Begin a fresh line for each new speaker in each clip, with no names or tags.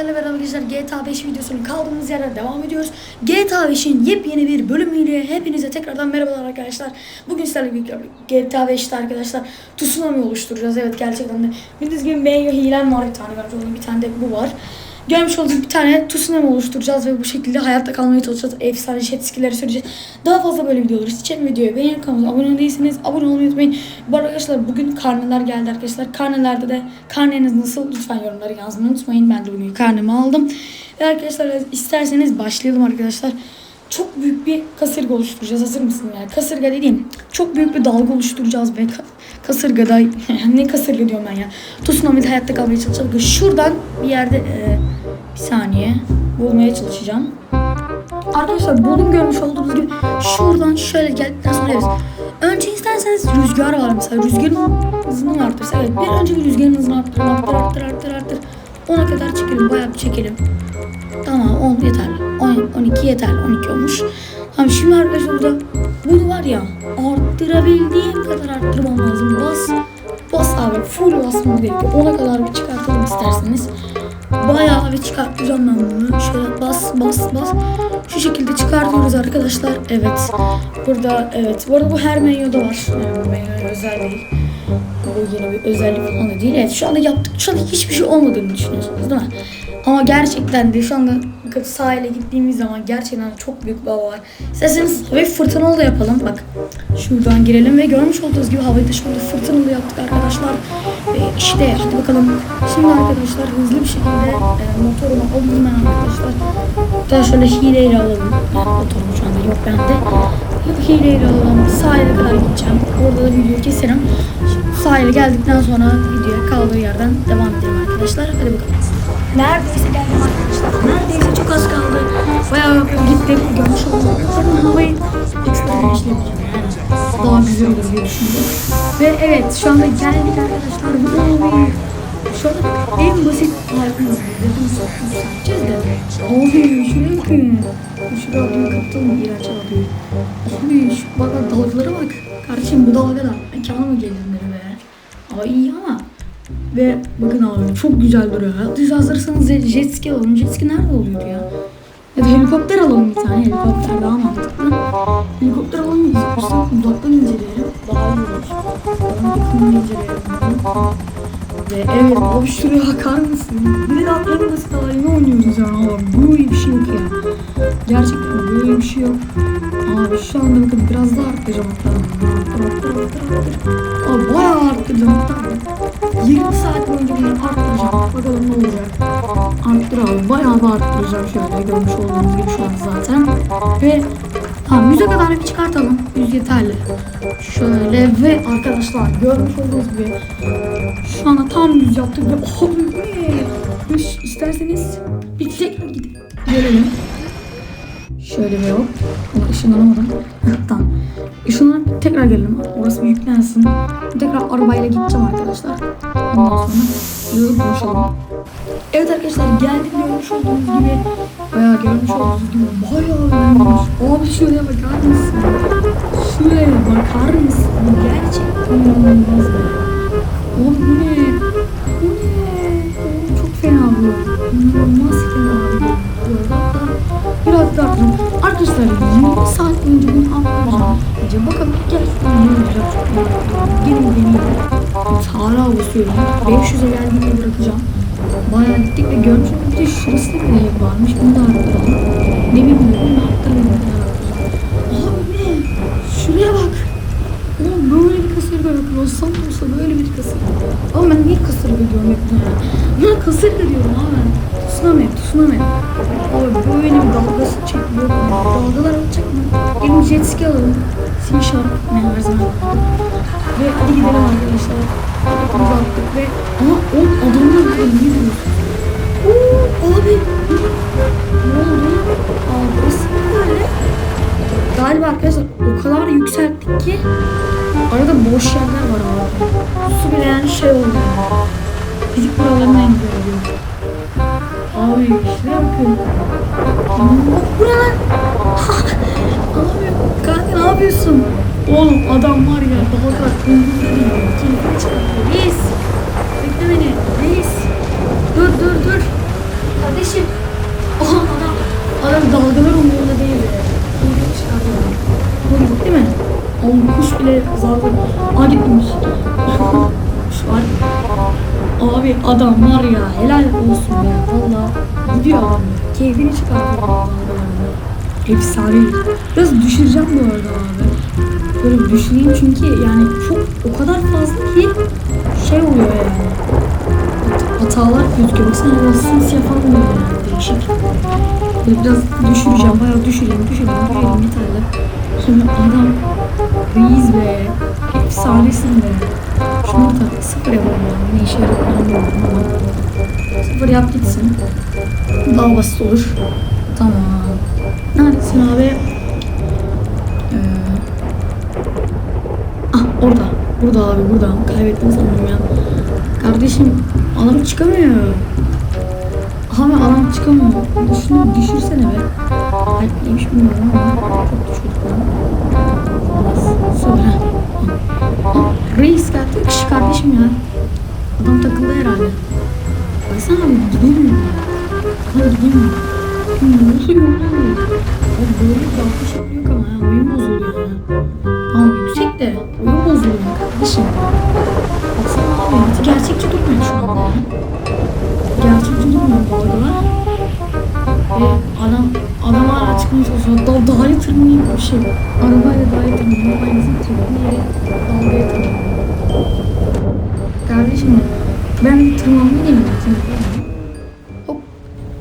sizlerle beraber arkadaşlar GTA 5 videosunun kaldığımız yerden devam ediyoruz. GTA 5'in yepyeni bir bölümüyle hepinize tekrardan merhabalar arkadaşlar. Bugün sizlerle birlikte GTA 5'te arkadaşlar tsunami oluşturacağız. Evet gerçekten de bildiğiniz gibi mail hilem var bir tane var. Onun bir tane de bu var. Görmüş olduğunuz bir tane tsunami oluşturacağız ve bu şekilde hayatta kalmaya çalışacağız. Efsane jet skill'leri süreceğiz. Daha fazla böyle videolar için videoyu beğenin kanalımıza abone değilseniz abone olmayı unutmayın. Bu arkadaşlar bugün karneler geldi arkadaşlar. Karnelerde de karneniz nasıl lütfen yorumlara yazmayı unutmayın. Ben de bugün karnemi aldım. Ve arkadaşlar isterseniz başlayalım arkadaşlar. Çok büyük bir kasırga oluşturacağız. Hazır mısın yani? Kasırga dediğim çok büyük bir dalga oluşturacağız ve kasırgada ne kasırga diyorum ben ya. Tsunami'de hayatta kalmaya çalışacağız. Şuradan bir yerde e, bir saniye bulmaya çalışacağım. Arkadaşlar bulun görmüş olduğunuz gibi şuradan şöyle geldikten sonra evet. Önce isterseniz rüzgar var mesela rüzgarın hızını arttırsa evet bir önce bir rüzgarın hızını arttır arttır arttır arttır arttır. 10'a kadar çekelim bayağı bir çekelim. Tamam 10 yeterli. 10, 12 yeterli. 12 olmuş. Tamam şimdi arkadaşlar burada bunu var ya arttırabildiğim kadar arttırmam lazım. Bas. Bas abi. Full basmam gerekiyor. 10'a kadar bir çıkartalım isterseniz. Bayağı bir çıkartacağım ben bunu. Şöyle bas bas bas. Şu şekilde çıkartıyoruz arkadaşlar. Evet. Burada evet. Bu arada bu her menüde var. Yani bu menü özel değil. Bu yeni bir özellik falan da değil. Evet şu anda yaptık. Şu anda hiçbir şey olmadığını düşünüyorsunuz değil mi? Ama gerçekten de şu anda sahile gittiğimiz zaman gerçekten çok büyük bir hava var. İsterseniz hafif fırtınalı da yapalım. Bak şuradan girelim ve görmüş olduğunuz gibi havayı da şu anda fırtınalı yaptık arkadaşlar. Ve işte hadi bakalım. Şimdi arkadaşlar hızlı bir şekilde e, motorumu alayım ben arkadaşlar. Daha şöyle hileyle alalım. Motorum şu anda yok bende. Hileyle alalım. Sahile kadar gideceğim. Orada da videoyu keserim. Sahile geldikten sonra videoya kaldığı yerden devam edelim arkadaşlar. Hadi bakalım. Neredeyse geldim arkadaşlar. Neredeyse çok az kaldı. Bayağı gittik. Görmüş olduk. Zaten havayı ekstra güneşlemeyeceğim. Daha güzel olur diye düşündüm. Ve evet şu anda geldik arkadaşlar. Da abi. Şu anda en basit halimiz. Dedim sadeceğiz de. Abi şuraya bakın. Şuraya adıyı kaptalım. İğrenç adıyı. Abi şu bak dalgalara bak. Kardeşim bu dalgada mekana mı geldin be? Ay iyi ama ve bakın abi çok güzel duruyor. Siz hazırsanız jet ski alalım. Jet ski nerede oluyordu ya? Ya da helikopter alalım bir tane. Helikopter daha mantıklı. Helikopter alalım. İşte uzaktan inceleyelim. Daha iyi olur. Yakından inceleyelim. Ve evet abi şuraya bakar mısın? Bir de en basit alayını oynuyoruz ya. Abi böyle bir şey yok ya. Gerçekten böyle bir şey yok. Abi şu anda bakın biraz daha arttıracağım hatta. Arttır arttır arttır. Abi bayağı arttıracağım hatta. Bakalım ne olacak. Arttır. Bayağı da arttıracağım şöyle. Görmüş olduğunuz gibi şu an zaten. Ve tamam 100'e kadar bir çıkartalım. 100 yeterli. Şöyle ve arkadaşlar görmüş olduğunuz gibi şu anda tam 100 yaptık ve ş- isterseniz bir tekrar gidip görelim. Şöyle bir hop. Ama ışınlanamadım. tamam. Işınlanıp tekrar gelelim. Orası bir yüklensin. Tekrar arabayla gideceğim arkadaşlar. Ondan sonra yolu buluşalım. Evet arkadaşlar geldik görmüş olduğunuz gibi. Bayağı görmüş olduğunuz gibi. Bayağı iyiymiş. Abi şuraya bakar mısın? Şuraya bakar mısın? Gerçekten inanılmaz be. Oğlum bu ne? Bu ne? Oğlum çok fena bu. İnanılmaz fena bu. Biraz daha. Arkadaşlar 20 saat boyunca bunu arttıracağım. Gece bakalım gerçekten ne. Gelin deneyelim. Hala basıyorum. 500'e geldiğinde bırakacağım. Bayağı gittik ve görmüş olduk. Bir de şurası da bir varmış. Bunu da arttıralım. Ne bilmiyorum. Bunu arttıralım. Bu ne? Şuraya bak. Yok. Los Santos'ta böyle bir kasırga. Ama ben niye kasırga diyorum hep buna? Ben kasırga diyorum abi. Tsunami, tsunami. Abi böyle bir dalgası çekiyor. Dalgalar atacak mı? Gelin jet ski alalım. Sea Shark ne her zaman. Ve hadi gidelim arkadaşlar. Hepimiz attık ve ama o adamlar böyle ne diyorsun? Oo abi. Ne oldu? Abi burası böyle. Galiba arkadaşlar o kadar yükselttik ki arada boş yerler var abi. Su bile yani şey oldu. Fizik buralarına indiriyor. Abi şuraya bakın. Bak buralar. abi kanka ne yapıyorsun? Oğlum adam var ya daha kadar keyfini çıkartıyor. Reis. Bekle beni. Reis. Dur dur dur. Pardon. Aa gitmemiş. Var. Abi adam var ya helal olsun be. Valla gidiyor adam. Keyfini çıkartıyor. adam. Efsane. Biraz düşüreceğim bu arada abi. Böyle bir düşüreyim çünkü yani çok o kadar fazla ki şey oluyor yani. Hatalar gözüküyor. Baksana böyle simsiyah falan oluyor yani. Değişik. Biraz düşüreceğim. Bayağı düşüreyim, düşüreyim, düşüreyim yeterli. Sonra adam reis be. Efsanesin be. Şunu da sıfır yapalım yani. Ne işe ama. Sıfır yap gitsin. Daha basit olur. Tamam. Neredesin abi? Ee, ah orada. Burada abi burada. Kaybettim sanırım ya. Kardeşim adam çıkamıyor. Abi adam çıkamıyor. Şunu düşürsene be. Ay, neymiş bilmiyorum ama çok düşürdük onu sonra. Reis geldi. Kişi kardeşim ya. Adam takıldı herhalde. Baksana gideyim mi? Lan gideyim mi? Nasıl yorulmuyor? Böyle kalkış yapıyor. Ben tırmanmayı deneyeceğim. Hop.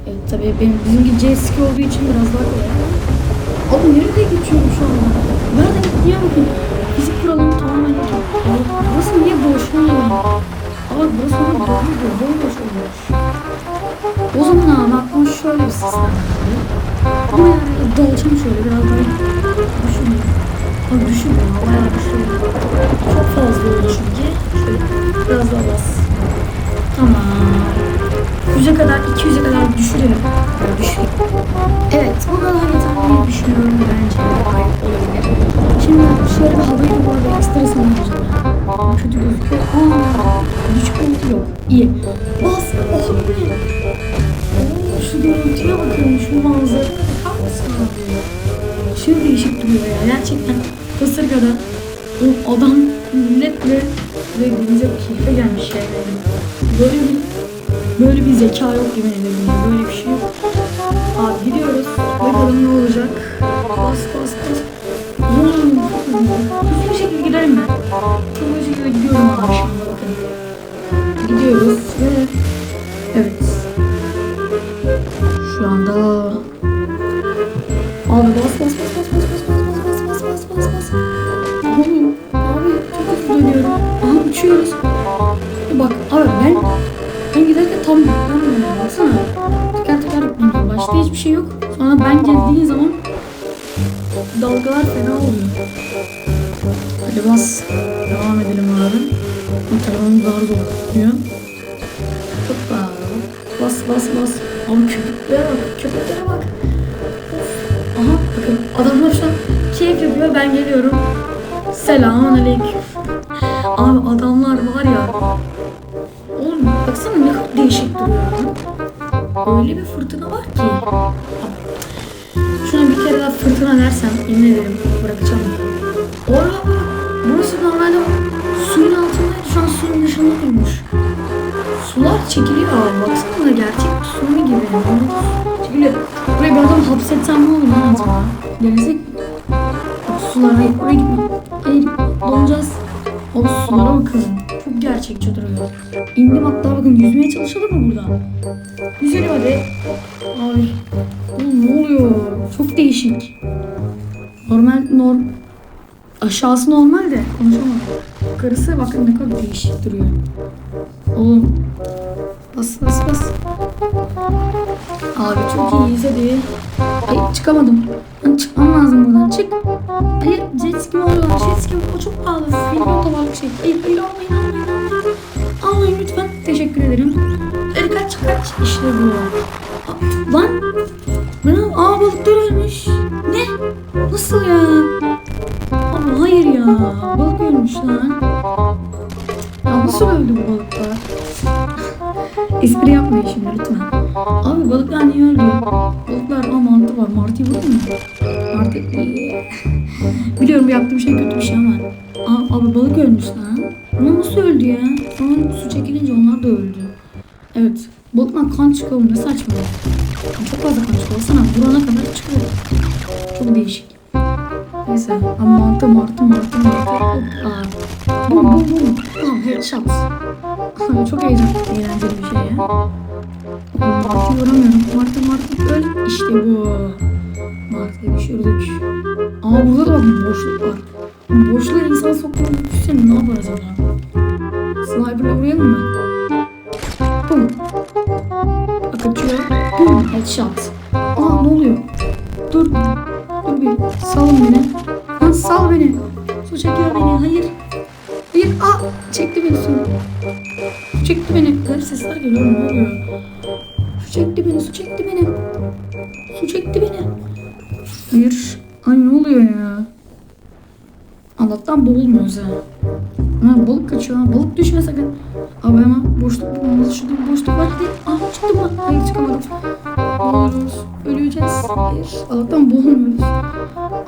Evet tabii benim jet ski olduğu için biraz daha kolay. Abi nereye geçiyorum şu anda? Nereden gittiğine bakın. Fizik kuralını tamamen. Abi burası niye boşluğuna var? Abi burası niye boşluğuna Bomboş olmuş. O zaman abi aklıma şöyle bir sistem geldi. Ama yani dalacağım şöyle biraz daha düşünüyorum. Abi düşünüyorum ama bayağı düşünüyorum. Çok fazla oldu 200'e kadar düşürelim. Düşüreyim. Evet, bu kadar yeterli düşünüyorum bence. Şimdi şöyle bir havayı da bu arada ekstra sanırım. Kötü gözüküyor. Aa, hiç konusu yok. İyi. Bas. Oh be. Şu görüntüye bakın. Şu manzaraya bakar? Aşırı değişik duruyor ya. Gerçekten kasırgada o adam milletle ve denize keyfe gelmiş yani. Böyle bir böyle bir zeka yok ederim. ya. Böyle bir şey yok. Abi gidiyoruz. Bakalım ne olacak. Bas bas bas. Hmm, Hızlı bir şekilde giderim ben. Hızlı bir şekilde gidiyorum abi bakın. Gidiyoruz ve evet. Geldiğim zaman dalgalar fena oluyor. Hadi bas. Devam edelim abi. Telefonum daha zor tutuyor. Hoppa. Bas bas bas. Abi köpeklere bak. Köpeklere bak. Aha bakın adamlar şu an keyif yapıyor ben geliyorum. Selamun aleyküm. Abi adamlar var ya. Oğlum baksana ne kadar değişik duruyor. Öyle bir fırtına var ki. Fırtına dersem yemin ederim bırakacağım. Ora burası normalde suyun altındaydı şu an suyun dışında durmuş. Sular çekiliyor abi baksana gerçek bir tsunami gibi. Çekiliyor. Buraya bir adam hapsetsem ne olur lan acaba? Bak sular hayır oraya gitme. Hayır donacağız. O sulara bakın. Çok gerçekçi duruyor. İndim hatta bakın yüzmeye çalışalım mı burada? Yüzelim hadi. Ay. Oğlum ne oluyor? Çok değişik. Normal norm aşağısı normal de konuşamam. Yukarısı bakın ne kadar değişik duruyor. Oğlum bas bas bas. Abi çok iyiyiz hadi. Ay çıkamadım. Çıkmam lazım buradan. Çık. Hayır jet ski mi oluyor? Jet ski mi? O çok pahalı. Benim otomatik şey. Hayır hayır almayın almayın lütfen. Teşekkür ederim. Hadi kaç kaç. İşte bu. Lan. Lan aa balıklar ölmüş. Ne? Nasıl ya? Abi hayır ya. Balık ölmüş lan. Ya nasıl öldü bu balıklar? Espri yapmayın şimdi lütfen. Abi balıklar niye öldü? Balıklar aa mantı var. Martıyı vurur mu? Martı. Biliyorum yaptığım şey kötü bir şey ama. Aa, abi balık ölmüş lan. Ama nasıl öldü ya? Sonra su çekilince onlar da öldü. Evet. Balıktan kan çıkıyor. Ne saçma. Çok fazla kan çıkıyor. Sana vurana kadar çıkıyor. Çok değişik. Neyse. Ama mantı martı martı martı. Aa. Bum bum bum. Aa, headshot. Çok heyecan, eğlenceli bir şey ya. Martı vuramıyorum. Martı martı öl. İşte bu. Martı'yı düşürdük. Aa burada da bak boşluk var. Boşluğa insan soktuğunu düşünsene ne yapar acaba? Sniper'la vurayım mı? Bum. Akıtıyor. Bum. Headshot. Aa ne oluyor? Dur. Dur bir. Salın beni. Lan sal beni. Su çekiyor beni. Hayır. Hayır. Aa çekti beni su. Su çekti beni. Garip sesler geliyor. Ne oluyor? Su çekti beni. Su çekti beni. Su çekti beni. Hayır. Ay ne oluyor ya? Allah'tan boğulmuyoruz ha. Ha balık kaçıyor ha. Balık düşme sakın. Abi hemen boşluk bulmamız. Şurada bir boşluk var. Hadi. Ah çıktı mı? Hayır çıkamadım. Boğuluruz. Öleceğiz. Hayır. Allah'tan boğulmuyoruz.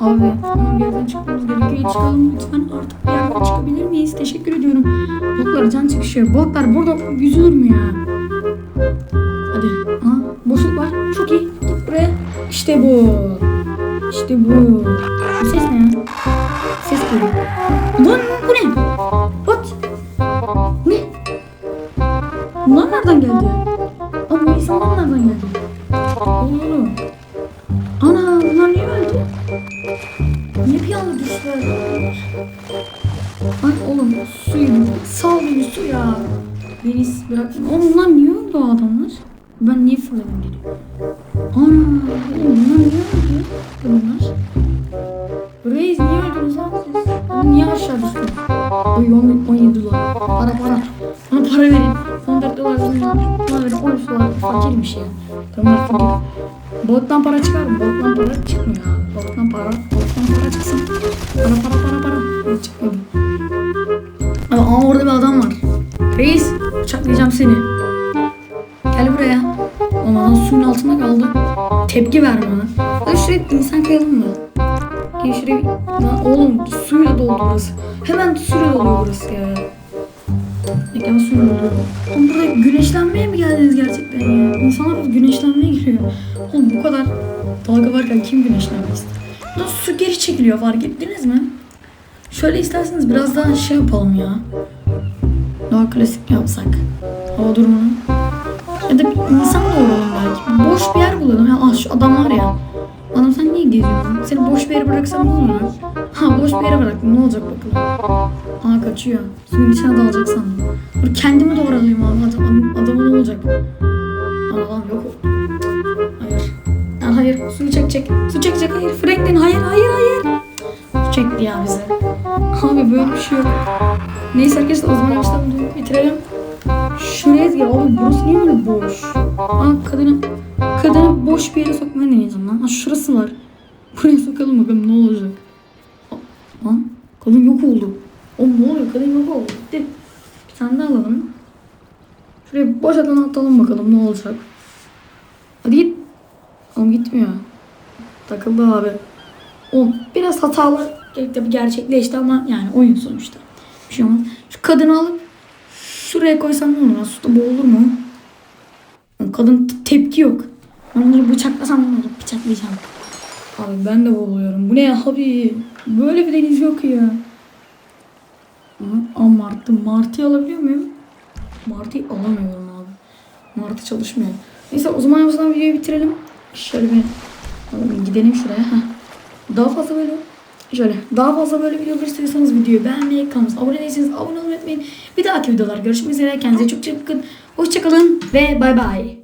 Abi hemen bir yerden çıkmamız gerekiyor. Çıkalım lütfen. Artık bir yerden çıkabilir miyiz? Teşekkür ediyorum. Balıklar can çıkışıyor. Balıklar burada yüzülür mü ya? Hadi. Aha, boşluk var. Çok iyi. Git buraya. İşte bu. İşte bu. Bu ses ne ya? Ses geliyor. Lan bu ne? Nereden geldi? Ama bu insanlar nereden geldi? Oğlum. Ana bunlar niye öldü? Niye bir anda düştüler? Ay oğlum suyu sal beni su ya. Beni bırak. Oğlum bunlar niye öldü o adamlar? Ben niye fırladım geliyor? 14 dolar verin. Bana verin 13 dolar. Fakirmiş ya. Tamam fakir. Balıktan para çıkar mı? Balıktan para çıkmıyor abi. Balıktan para. Balıktan para çıksın. Para para para para. Yok çıkmadı. Ama orada bir adam var. Reis bıçaklayacağım seni. Gel buraya. Ondan suyun altında kaldı. Tepki ver bana. Hadi şuraya insan kayalım mı? Gel şuraya. Lan oğlum suyla doldu burası. Hemen suyla doluyor burası ya. Suyla doluyor. Oğlum burada güneşlenmeye mi geldiniz gerçekten ya? İnsanlar burada güneşlenmeye giriyor. Oğlum bu kadar dalga varken kim güneşlenmek ister? Su geri çekiliyor fark ettiniz mi? Şöyle isterseniz biraz daha şey yapalım ya. Daha klasik yapsak. Hava durumunu. Ya da bir insan doğuralım belki. Boş bir yer bulalım. Ha, ah, şu adam var ya. Adam sen niye geziyorsun? Seni boş bir yere bıraksam ne olur? Ha boş bir yere bıraktım. Ne olacak bakalım. Aa kaçıyor. Suyun içine dalacak sandım. Dur kendimi doğralayayım abi. Adam, adamı ne olacak? Adam yok. Hayır. Ha, hayır. Suyu çekecek. Su çekecek. Hayır. Franklin. Hayır. Hayır. Hayır. Su çekti ya bize. Abi böyle bir şey yok. Neyse arkadaşlar o zaman işte bunu bitirelim. Şuraya gel oğlum burası niye böyle boş? Aa kadını kadını boş bir yere sokmayı deneyeceğim lan. Aa şurası var. Buraya sokalım bakalım ne olacak. Aa, Lan kadın yok oldu. Oğlum ne oluyor kadın yok oldu. Gitti. Bir tane daha alalım. Şuraya boş alan atalım bakalım ne olacak. Hadi git. Oğlum gitmiyor. Takıldı abi. Oğlum biraz hatalı tabii gerçekleşti ama yani oyun sonuçta. Bir şey olmaz. Şu kadını alıp şuraya koysam ne olur? Suda boğulur mu? Kadın tepki yok. Ben onları bıçaklasam ne olur? Bıçaklayacağım. Abi ben de boğuluyorum. Bu ne ya abi? Böyle bir deniz yok ya. Aa, martı. Martıyı alabiliyor muyum? Martıyı alamıyorum abi. Martı çalışmıyor. Neyse o zaman o zaman videoyu bitirelim. Şöyle bir, bir gidelim şuraya. Heh. Daha fazla böyle Şöyle daha fazla böyle videolar istiyorsanız videoyu beğenmeyi, kanalımıza abone değilseniz abone olmayı unutmayın. Bir dahaki videolar görüşmek üzere. Kendinize çok çok bakın. Hoşçakalın ve bay bay.